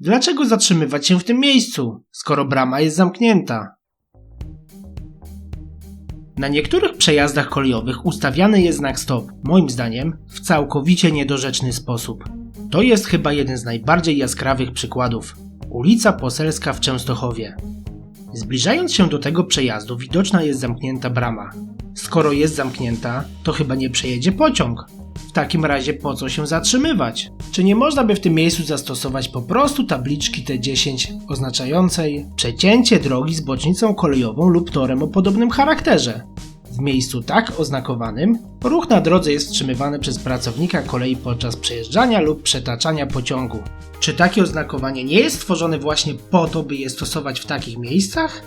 Dlaczego zatrzymywać się w tym miejscu, skoro brama jest zamknięta? Na niektórych przejazdach kolejowych ustawiany jest znak stop, moim zdaniem, w całkowicie niedorzeczny sposób. To jest chyba jeden z najbardziej jaskrawych przykładów. Ulica Poselska w Częstochowie. Zbliżając się do tego przejazdu, widoczna jest zamknięta brama. Skoro jest zamknięta, to chyba nie przejedzie pociąg. W takim razie po co się zatrzymywać? Czy nie można by w tym miejscu zastosować po prostu tabliczki T10 oznaczającej przecięcie drogi z bocznicą kolejową lub torem o podobnym charakterze? W miejscu tak oznakowanym ruch na drodze jest wstrzymywany przez pracownika kolei podczas przejeżdżania lub przetaczania pociągu. Czy takie oznakowanie nie jest stworzone właśnie po to, by je stosować w takich miejscach?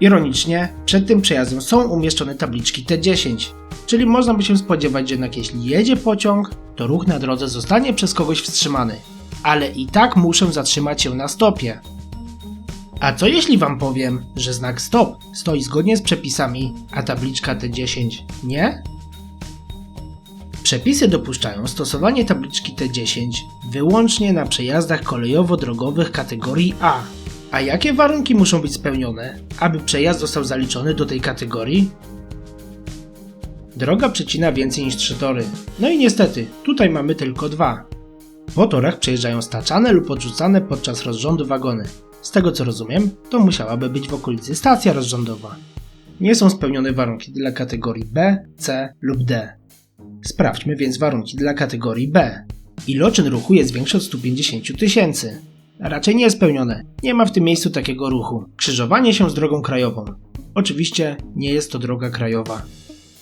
Ironicznie, przed tym przejazdem są umieszczone tabliczki T10, czyli można by się spodziewać, że jednak jeśli jedzie pociąg, to ruch na drodze zostanie przez kogoś wstrzymany. Ale i tak muszę zatrzymać się na stopie. A co jeśli wam powiem, że znak stop stoi zgodnie z przepisami, a tabliczka T10 nie? Przepisy dopuszczają stosowanie tabliczki T10 wyłącznie na przejazdach kolejowo-drogowych kategorii A. A jakie warunki muszą być spełnione, aby przejazd został zaliczony do tej kategorii? Droga przecina więcej niż trzy tory. No i niestety, tutaj mamy tylko dwa. Po torach przejeżdżają staczane lub odrzucane podczas rozrządu wagony. Z tego co rozumiem, to musiałaby być w okolicy stacja rozrządowa. Nie są spełnione warunki dla kategorii B, C lub D. Sprawdźmy więc warunki dla kategorii B. Iloczyn ruchu jest większy od 150 tysięcy. Raczej nie spełnione. Nie ma w tym miejscu takiego ruchu. Krzyżowanie się z drogą krajową. Oczywiście nie jest to droga krajowa.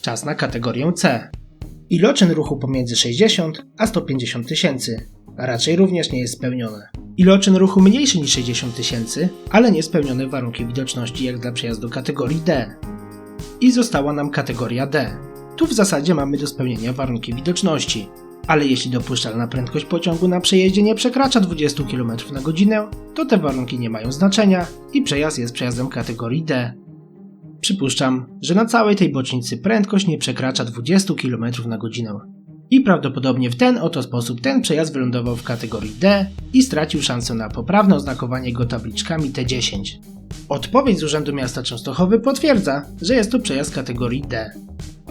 Czas na kategorię C. Iloczyn ruchu pomiędzy 60 a 150 tysięcy. Raczej również nie jest spełnione. Iloczyn ruchu mniejszy niż 60 tysięcy, ale nie spełnione warunki widoczności jak dla przejazdu kategorii D. I została nam kategoria D. Tu w zasadzie mamy do spełnienia warunki widoczności, ale jeśli dopuszczalna prędkość pociągu na przejeździe nie przekracza 20 km na godzinę, to te warunki nie mają znaczenia i przejazd jest przejazdem kategorii D. Przypuszczam, że na całej tej bocznicy prędkość nie przekracza 20 km na godzinę. I prawdopodobnie w ten oto sposób ten przejazd wylądował w kategorii D i stracił szansę na poprawne oznakowanie go tabliczkami T10. Odpowiedź z Urzędu Miasta Częstochowy potwierdza, że jest to przejazd kategorii D.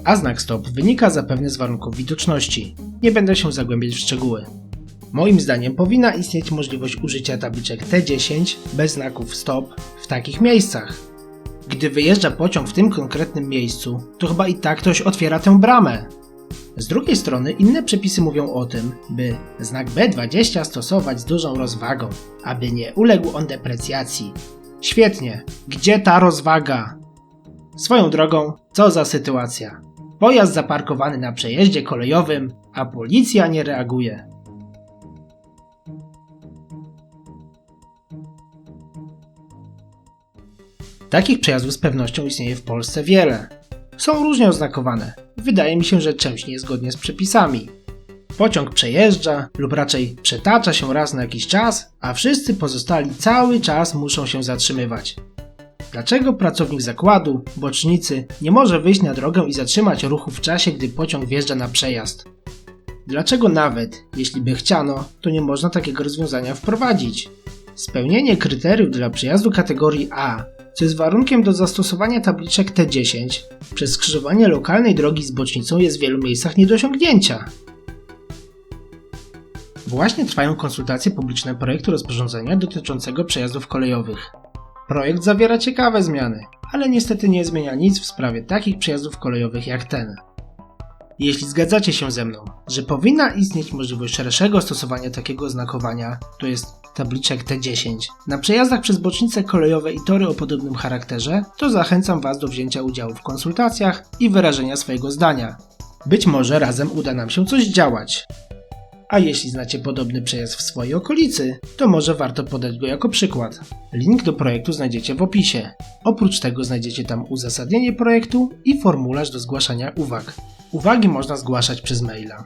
A znak stop wynika zapewne z warunków widoczności. Nie będę się zagłębiać w szczegóły. Moim zdaniem powinna istnieć możliwość użycia tabliczek T10 bez znaków stop w takich miejscach. Gdy wyjeżdża pociąg w tym konkretnym miejscu, to chyba i tak ktoś otwiera tę bramę. Z drugiej strony inne przepisy mówią o tym, by znak B20 stosować z dużą rozwagą, aby nie uległ on deprecjacji. Świetnie, gdzie ta rozwaga? Swoją drogą, co za sytuacja. Pojazd zaparkowany na przejeździe kolejowym, a policja nie reaguje. Takich przejazdów z pewnością istnieje w Polsce wiele. Są różnie oznakowane. Wydaje mi się, że część niezgodnie z przepisami. Pociąg przejeżdża lub raczej przetacza się raz na jakiś czas, a wszyscy pozostali cały czas muszą się zatrzymywać. Dlaczego pracownik zakładu, bocznicy, nie może wyjść na drogę i zatrzymać ruchu w czasie, gdy pociąg wjeżdża na przejazd? Dlaczego nawet, jeśli by chciano, to nie można takiego rozwiązania wprowadzić? Spełnienie kryteriów dla przejazdu kategorii A, co jest warunkiem do zastosowania tabliczek T10, przez skrzyżowanie lokalnej drogi z bocznicą jest w wielu miejscach nie do osiągnięcia. Właśnie trwają konsultacje publiczne projektu rozporządzenia dotyczącego przejazdów kolejowych. Projekt zawiera ciekawe zmiany, ale niestety nie zmienia nic w sprawie takich przejazdów kolejowych jak ten. Jeśli zgadzacie się ze mną, że powinna istnieć możliwość szerszego stosowania takiego oznakowania, to jest tabliczek T10, na przejazdach przez bocznice kolejowe i tory o podobnym charakterze, to zachęcam Was do wzięcia udziału w konsultacjach i wyrażenia swojego zdania. Być może razem uda nam się coś działać. A jeśli znacie podobny przejazd w swojej okolicy, to może warto podać go jako przykład. Link do projektu znajdziecie w opisie. Oprócz tego znajdziecie tam uzasadnienie projektu i formularz do zgłaszania uwag. Uwagi można zgłaszać przez maila.